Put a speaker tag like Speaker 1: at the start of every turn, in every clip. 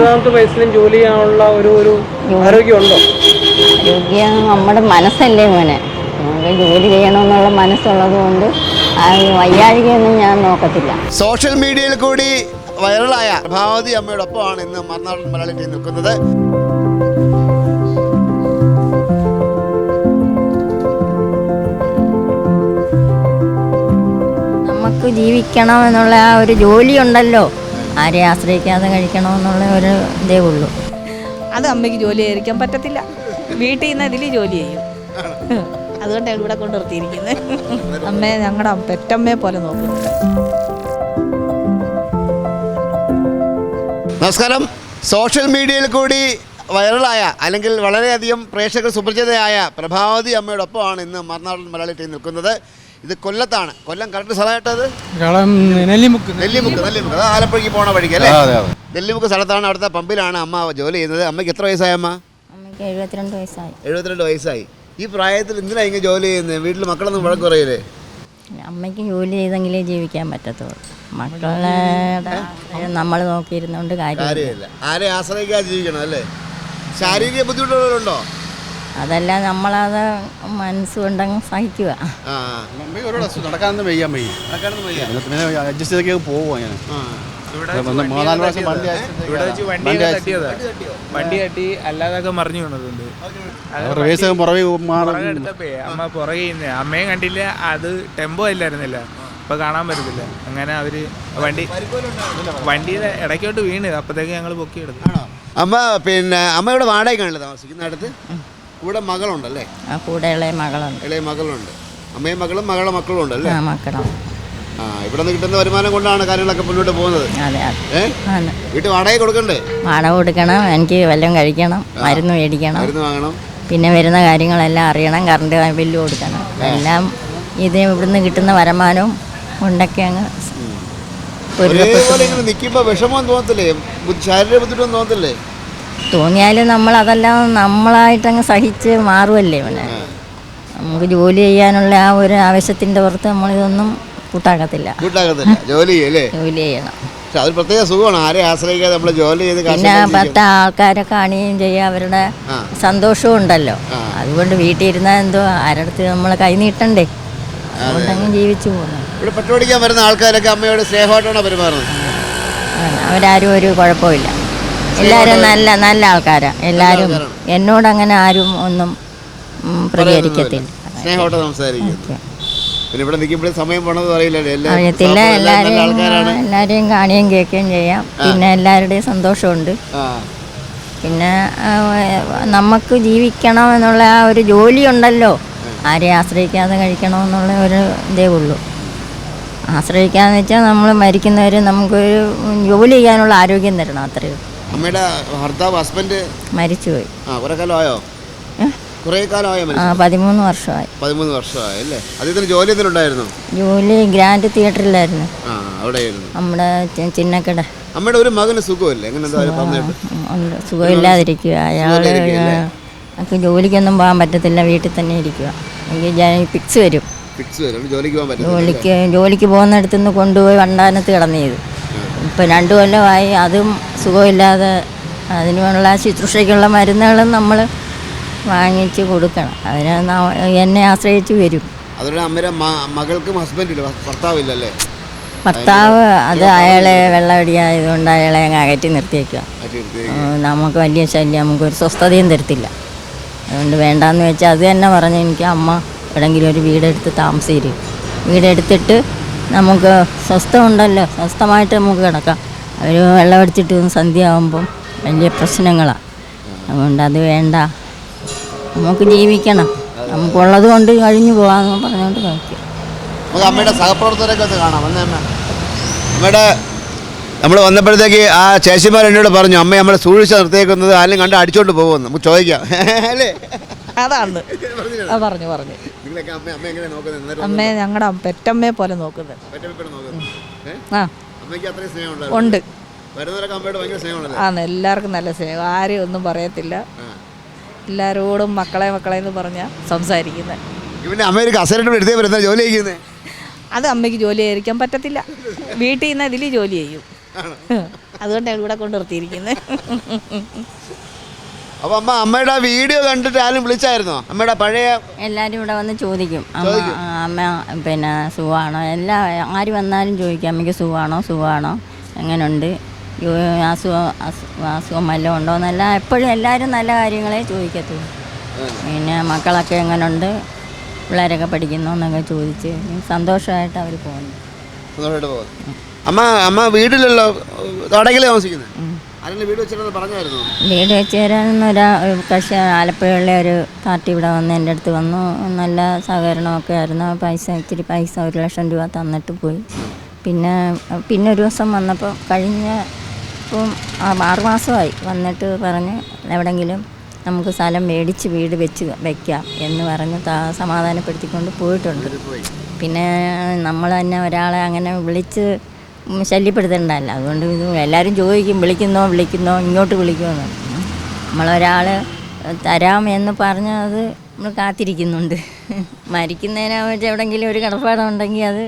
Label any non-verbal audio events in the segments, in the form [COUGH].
Speaker 1: എഴുപതാമത്തെ വയസ്സിലും ജോലി ചെയ്യാനുള്ള ഒരു ഒരു ആരോഗ്യമുണ്ടോ?
Speaker 2: ആരോഗ്യം നമ്മുടെ മനസ്സല്ലേ മോനെ. നമുക്ക് ജോലി ചെയ്യണമെന്നുള്ള മനസ്സുള്ളത് കൊണ്ട് വയ്യാഴികയൊന്നും ഞാൻ നോക്കത്തില്ല.
Speaker 3: സോഷ്യൽ മീഡിയയിൽ കൂടി വൈറലായ ഭാവതി അമ്മയോടൊപ്പമാണ് ഇന്ന് മറുനാടൻ മലയാളി ടീം നിൽക്കുന്നത്.
Speaker 2: നമുക്ക് ജീവിക്കണം എന്നുള്ള ആ ഒരു ജോലി ഉണ്ടല്ലോ ആരെ ആശ്രയിക്കാതെ കഴിക്കണമെന്നുള്ള ഒരു ഇതേ ഉള്ളൂ.
Speaker 4: അത് അമ്മയ്ക്ക് ജോലി ആയിരിക്കാൻ പറ്റത്തില്ല. വീട്ടിൽ നിന്ന് ഇതിൽ ജോലി ചെയ്യും. അതുകൊണ്ടാണ് ഇവിടെ കൊണ്ട് നിർത്തിയിരിക്കുന്നത്. അമ്മയെ ഞങ്ങളുടെ പെറ്റമ്മയെ പോലെ നോക്കും.
Speaker 3: നമസ്കാരം. സോഷ്യൽ മീഡിയയിൽ കൂടി വൈറലായ അല്ലെങ്കിൽ വളരെയധികം പ്രേക്ഷകർ സുപരിചിതയായ പ്രഭാവതി അമ്മയോടൊപ്പമാണ് ഇന്ന് മറുനാടൻ മലയാളി ടീം നിൽക്കുന്നത്. ഇത് കൊല്ലത്താണ്. കൊല്ലം കറക്റ്റ് സ്ഥലമായിട്ടത്
Speaker 1: അത് നെല്ലിമുക്ക്.
Speaker 3: നെല്ലിമുക്ക് നെല്ലിമുക്ക്. അത് ആലപ്പുഴയ്ക്ക് പോണ വഴിക്ക് അല്ലേ? നെല്ലിമുക്ക് സ്ഥലത്താണ് അവിടുത്തെ പമ്പിലാണ് അമ്മ ജോലി ചെയ്യുന്നത്. അമ്മയ്ക്ക് എത്ര വയസ്സായ അമ്മ?
Speaker 2: അമ്മയ്ക്ക് എഴുപത്തിരണ്ട് വയസ്സായി.
Speaker 3: എഴുപത്തിരണ്ട് വയസ്സായി. ഈ പ്രായത്തിൽ എന്തിനാ ഇങ്ങനെ ജോലി ചെയ്യുന്നത് വീട്ടിൽ മക്കളൊന്നും വഴക്ക് പറയില്ലേ
Speaker 2: അമ്മയ്ക്ക് ജോലി ചെയ്തെങ്കിലേ ജീവിക്കാൻ പറ്റത്തുള്ളൂ. മക്കളെ നമ്മൾ നോക്കിയിരുന്നോണ്ട്
Speaker 3: കാര്യമില്ല. ആരെ ആശ്രയിക്കാതെ ജീവിക്കണം അല്ലേ? ശാരീരിക ബുദ്ധിമുട്ടുകളുണ്ടോ
Speaker 2: അതല്ല നമ്മളത് മനസ്സുകൊണ്ടങ്ങ് സഹിക്കുക.
Speaker 5: നടക്കാനൊന്നും വയ്യാൻ വയ്യ. അഡ്ജസ്റ്റ് ചെയ്തൊക്കെ വണ്ടി
Speaker 6: ഇവിടെ തട്ടി. അല്ലാതൊക്കെ മറിഞ്ഞു വീണതുണ്ട്. അമ്മ പുറകെ അമ്മയും കണ്ടില്ല അത് ടെമ്പോ ഇല്ലായിരുന്നില്ല. ഇപ്പൊ കാണാൻ പറ്റത്തില്ല. അങ്ങനെ അവർ വണ്ടി വണ്ടിയുടെ ഇടയ്ക്കോട്ട് വീണ്. അപ്പത്തേക്ക് ഞങ്ങൾ പൊക്കിയെടുത്തു.
Speaker 3: അമ്മ പിന്നെ അമ്മയുടെ വാടകയ്ക്കാണല്ലോ താമസിക്കുന്ന അടുത്ത്? കൂടെ മകളുണ്ടല്ലേ?
Speaker 2: ആ ഇളയ മകളുണ്ട്.
Speaker 3: ഇളയ മകളുണ്ട്. അമ്മയും മകളും മകളുടെ മക്കളും ഉണ്ടല്ലേ?
Speaker 2: ആ മക്കളും.
Speaker 3: ആ ഇവിടെ നിന്ന് കിട്ടുന്ന വരുമാനം കൊണ്ടാണ് കാര്യങ്ങളൊക്കെ മുന്നോട്ട് പോകുന്നത്.
Speaker 2: അതെ അതെ.
Speaker 3: ഏ?
Speaker 2: ആണ്
Speaker 3: വീട്ടിൽ വാടക കൊടുക്കണ്ടേ?
Speaker 2: വാടക കൊടുക്കണം എനിക്ക് വല്ലതും കഴിക്കണം മരുന്ന് മേടിക്കണം.
Speaker 3: മരുന്ന് വാങ്ങണം.
Speaker 2: പിന്നെ വരുന്ന കാര്യങ്ങളെല്ലാം അറിയണം കറണ്ട് ബില്ല് കൊടുക്കണം. എല്ലാം ഇത് ഇവിടുന്ന് കിട്ടുന്ന വരുമാനവും കൊണ്ടൊക്കെ അങ്ങ്
Speaker 3: ഒരേപോലെ
Speaker 2: ഒരു
Speaker 3: ഇങ്ങനെ നിൽക്കുമ്പോൾ വിഷമം തോന്നത്തില്ലേ? ശാരീരിക ബുദ്ധിമുട്ടൊന്നും തോന്നത്തില്ലേ?
Speaker 2: തോന്നിയാലും നമ്മൾ അതെല്ലാം നമ്മളായിട്ടങ്ങ് സഹിച്ച് മാറുമല്ലേ പിന്നെ നമുക്ക് ജോലി ചെയ്യാനുള്ള ആ ഒരു ആവശ്യത്തിന്റെ പുറത്ത് നമ്മളിതൊന്നും കൂട്ടാക്കത്തില്ല.
Speaker 3: വീട്ടാകത്തില്ല ജോലി ചെയ്യല്ലേ
Speaker 2: ജോലി ചെയ്യണം.
Speaker 3: പക്ഷെ അതൊരു പ്രത്യേക സുഖമാണ്. ആരെ ആശ്രയിക്കാതെ നമ്മൾ ജോലി ചെയ്ത്
Speaker 2: പിന്നെ പത്ത് ആൾക്കാരെ കാണുകയും ചെയ്യുക അവരുടെ. സന്തോഷവും ഉണ്ടല്ലോ. അതുകൊണ്ട് വീട്ടിൽ ഇരുന്നാൽ എന്തോ ആരടുത്ത് നമ്മൾ കൈനീട്ടണ്ടേ അതുകൊണ്ടങ്ങ് ജീവിച്ചു പോകുന്നു.
Speaker 3: ഇവിടെ പെട്ടുപിടിക്കാൻ വരുന്ന ആൾക്കാരൊക്കെ അമ്മയോട് സ്നേഹമായിട്ടാണ് പെരുമാറുന്നത്.
Speaker 2: അവരാരും ഒരു കുഴപ്പമില്ല എല്ലാവരും നല്ല നല്ല ആൾക്കാരാ. എല്ലാരും എന്നോട് അങ്ങനെ ആരും ഒന്നും പ്രതികരിക്കത്തില്ല.
Speaker 3: സ്നേഹമായിട്ട് സംസാരിക്കും. പിന്നെ ഇവിടെ നിൽക്കുമ്പോഴും സമയം പോണത് അറിയില്ലല്ലോ എല്ലാ
Speaker 2: അറിയത്തില്ല
Speaker 3: സ്റ്റാഫും നല്ല
Speaker 2: എല്ലാവരെയും കാണുകയും കേൾക്കുകയും ചെയ്യാം. പിന്നെ എല്ലാവരുടെയും സന്തോഷമുണ്ട്. പിന്നെ നമുക്ക് ജീവിക്കണം എന്നുള്ള ആ ഒരു ജോലി ഉണ്ടല്ലോ ആരെ ആശ്രയിക്കാതെ കഴിക്കണമെന്നുള്ള ഒരു ഇതേ ഉള്ളൂ. ആശ്രയിക്കാന്ന് വെച്ചാൽ നമ്മൾ മരിക്കുന്നവർ നമുക്കൊരു ജോലി ചെയ്യാനുള്ള ആരോഗ്യം തരണം അത്രയേ
Speaker 3: അമ്മയുടെ ഭർത്താവ് ഹസ്ബൻഡ്
Speaker 2: മരിച്ചുപോയി.
Speaker 3: ആ കുറെ കാലം ആയോ
Speaker 2: ഏ?
Speaker 3: കുറേ കാലമായോ
Speaker 2: ആ പതിമൂന്ന് വർഷമായി.
Speaker 3: പതിമൂന്ന് വർഷമായി അല്ലേ? അദ്ദേഹത്തിന് ജോലി എന്തെങ്കിലും
Speaker 2: ജോലി ഗ്രാൻഡ് തിയേറ്ററിലായിരുന്നു.
Speaker 3: ആ അവിടെ ആയിരുന്നു
Speaker 2: നമ്മുടെ ചിന്നക്കട.
Speaker 3: അമ്മയുടെ ഒരു മകന് സുഖമില്ല? എങ്ങനെ.
Speaker 2: സുഖമില്ലാതിരിക്കുക. അയാൾ എനിക്ക് ജോലിക്കൊന്നും പോകാൻ പറ്റത്തില്ല. വീട്ടിൽ തന്നെ ഇരിക്കുക. എനിക്ക് പിക്സ് വരും.
Speaker 3: ഫിക്സ് വരും. ജോലിക്ക് പോകാൻ പറ്റില്ല
Speaker 2: ജോലിക്ക് ജോലിക്ക് പോകുന്നിടത്തു നിന്ന് കൊണ്ടുപോയി വണ്ടാനത്ത് കിടന്നു ചെയ്തു. ഇപ്പം രണ്ടു കൊല്ലമായി അതും സുഖമില്ലാതെ അതിനുള്ള ശുശ്രൂഷയ്ക്കുള്ള മരുന്നുകളും നമ്മൾ വാങ്ങിച്ച് കൊടുക്കണം. അതിന് എന്നെ ആശ്രയിച്ച് വരും.
Speaker 3: അതുപോലെ അമ്മയുടെ മകൾക്കും ഹസ്ബൻഡില്ല ഭർത്താവില്ലല്ലേ?
Speaker 2: ഭർത്താവ് അത് അയാളെ വെള്ളമടിയായതുകൊണ്ട് അയാളെ അങ്ങ് അകറ്റി നിർത്തിയേക്കുക നമുക്ക് വലിയ ശല്യം നമുക്ക് ഒരു സ്വസ്ഥതയും തരത്തില്ല. അതുകൊണ്ട് വേണ്ടാന്ന് വെച്ചാൽ അത് തന്നെ പറഞ്ഞ് എനിക്ക് അമ്മ എവിടെങ്കിലും ഒരു വീടെടുത്ത് താമസിക്കും. വീടെടുത്തിട്ട് നമുക്ക് സ്വസ്ഥമുണ്ടല്ലോ സ്വസ്ഥമായിട്ട് നമുക്ക് കിടക്കാം. അവർ വെള്ളമടിച്ചിട്ട് സന്ധ്യ ആകുമ്പം വലിയ പ്രശ്നങ്ങളാണ് അതുകൊണ്ട് അത് വേണ്ട. നമുക്ക് ജീവിക്കണം. നമുക്കുള്ളത് കൊണ്ട് കഴിഞ്ഞു പോകാമെന്ന് പറഞ്ഞുകൊണ്ട് നോക്കി
Speaker 3: നമുക്ക് അമ്മയുടെ സഹപ്രവർത്തകരൊക്കെ ഒന്ന് കാണാം. വന്നേ അമ്മ. അമ്മയുടെ നമ്മൾ വന്നപ്പോഴത്തേക്ക് ആ ചേച്ചിമാർ എന്നോട് പറഞ്ഞു അമ്മ നമ്മളെ സൂക്ഷിച്ച് നിർത്തിയേക്കുന്നത് ആരെങ്കിലും കണ്ട് അടിച്ചോണ്ട് പോകുമെന്ന്. നമുക്ക് ചോദിക്കാം. [LAUGHS] അല്ലേ?
Speaker 4: അതാണ്. പറഞ്ഞു പറഞ്ഞു. അമ്മയെ ഞങ്ങളുടെ പെറ്റമ്മയെ പോലെ നോക്കുന്നത്. ഉണ്ട്. ആണ് എല്ലാവർക്കും നല്ല സ്നേഹം. ആരെയും ഒന്നും പറയത്തില്ല. എല്ലാരോടും മക്കളെ മക്കളെ എന്ന് പറഞ്ഞാ സംസാരിക്കുന്നത്
Speaker 3: ഇവന്റെ എടുത്തേ വരുന്ന ജോലി ചെയ്യുന്നത്
Speaker 4: അത് അമ്മയ്ക്ക് ജോലി ആയിരിക്കാൻ പറ്റത്തില്ല. വീട്ടിൽ നിന്ന് ഇതിൽ ജോലി ചെയ്യും. അതുകൊണ്ടാണ് ഇവിടെ കൊണ്ട് നിർത്തിയിരിക്കുന്നത്
Speaker 3: അപ്പോൾ അമ്മ അമ്മയുടെ വീഡിയോ കണ്ടിട്ട് ആരും വിളിച്ചായിരുന്നോ? അമ്മയുടെ പഴയ
Speaker 2: എല്ലാരും ഇവിടെ വന്ന് ചോദിക്കും. അമ്മ ആ, അമ്മ പിന്നെ സുഖമാണോ? എല്ലാ ആര് വന്നാലും ചോദിക്കും. അമ്മയ്ക്ക് സുഖമാണോ? സുഖമാണോ? എങ്ങനെയുണ്ട് യോ- അസുഖം അസു- അസുഖം വല്ലതും ഉണ്ടോ എന്നെല്ലാം എപ്പോഴും എല്ലാവരും നല്ല കാര്യങ്ങളെ ചോദിക്കത്തുള്ളൂ. പിന്നെ മക്കളൊക്കെ എങ്ങനെയുണ്ട് പിള്ളേരൊക്കെ പഠിക്കുന്നു എന്നൊക്കെ ചോദിച്ച് സന്തോഷമായിട്ട് അവർ പോകുന്നു.
Speaker 3: അമ്മ അമ്മ വീട്ടിലല്ലോ തടകിൽ താമസിക്കുന്നത് ആരെങ്കിലും വീട് വെച്ചിട്ടുണ്ടെന്ന് പറഞ്ഞായിരുന്നു?
Speaker 2: വീട് വെച്ച് തരാൻ ഒരാ ഒരു കക്ഷി ആലപ്പുഴയിലെ ഒരു പാർട്ടി ഇവിടെ വന്ന് എന്റെ അടുത്ത് വന്നു. നല്ല സഹകരണമൊക്കെ ആയിരുന്നു. പൈസ ഇത്തിരി പൈസ ഒരു ലക്ഷം രൂപ തന്നിട്ട് പോയി. പിന്നെ പിന്നെ ഒരു ദിവസം വന്നപ്പോൾ കഴിഞ്ഞ ഇപ്പം ആറ് മാസമായി. വന്നിട്ട് പറഞ്ഞ് എവിടെങ്കിലും നമുക്ക് സ്ഥലം മേടിച്ച് വീട് വെച്ച് വെക്കാം എന്ന് പറഞ്ഞ് സമാധാനപ്പെടുത്തിക്കൊണ്ട് പോയിട്ടുണ്ട്. പിന്നെ നമ്മൾ തന്നെ ഒരാളെ അങ്ങനെ വിളിച്ച് ശല്യപ്പെടുത്തേണ്ടതല്ല അതുകൊണ്ട് എല്ലാവരും ചോദിക്കും വിളിക്കുന്നോ വിളിക്കുന്നോ ഇങ്ങോട്ട് വിളിക്കുമെന്ന് നമ്മളൊരാൾ തരാം എന്ന് പറഞ്ഞത് നമ്മൾ കാത്തിരിക്കുന്നുണ്ട്. മരിക്കുന്നതിനെ വെച്ച് എവിടെയെങ്കിലും ഒരു കടപ്പാടുണ്ടെങ്കിൽ അത്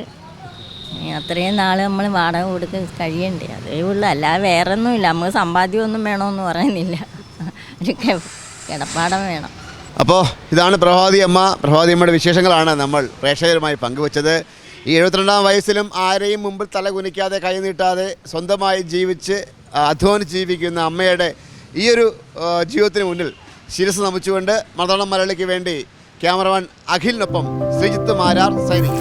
Speaker 2: അത്രയും നാൾ നമ്മൾ വാടക കൊടുത്ത് കഴിയണ്ടേ. അതേ ഉള്ളൂ. അല്ലാതെ വേറെ ഒന്നുമില്ല നമുക്ക് സമ്പാദ്യമൊന്നും വേണമെന്ന് പറയുന്നില്ല. ഒരു കിടപ്പാടം വേണം.
Speaker 3: അപ്പോൾ ഇതാണ് പ്രഭാതി അമ്മ. പ്രഭാതി അമ്മയുടെ വിശേഷങ്ങളാണ് നമ്മൾ പ്രേക്ഷകരുമായി പങ്കുവച്ചത്. ഈ എഴുപത്തിരണ്ടാം വയസ്സിലും ആരെയും മുമ്പിൽ തല കുനിക്കാതെ കൈനീട്ടാതെ സ്വന്തമായി ജീവിച്ച് അധ്വാനി ജീവിക്കുന്ന അമ്മയുടെ ഈ ഒരു ജീവിതത്തിന് മുന്നിൽ ശിരസ് നമിച്ചുകൊണ്ട് മതളം മലയാളിക്ക് വേണ്ടി ക്യാമറമാൻ അഖിലിനൊപ്പം ശ്രീജിത്ത് മാരാർ സൈനിക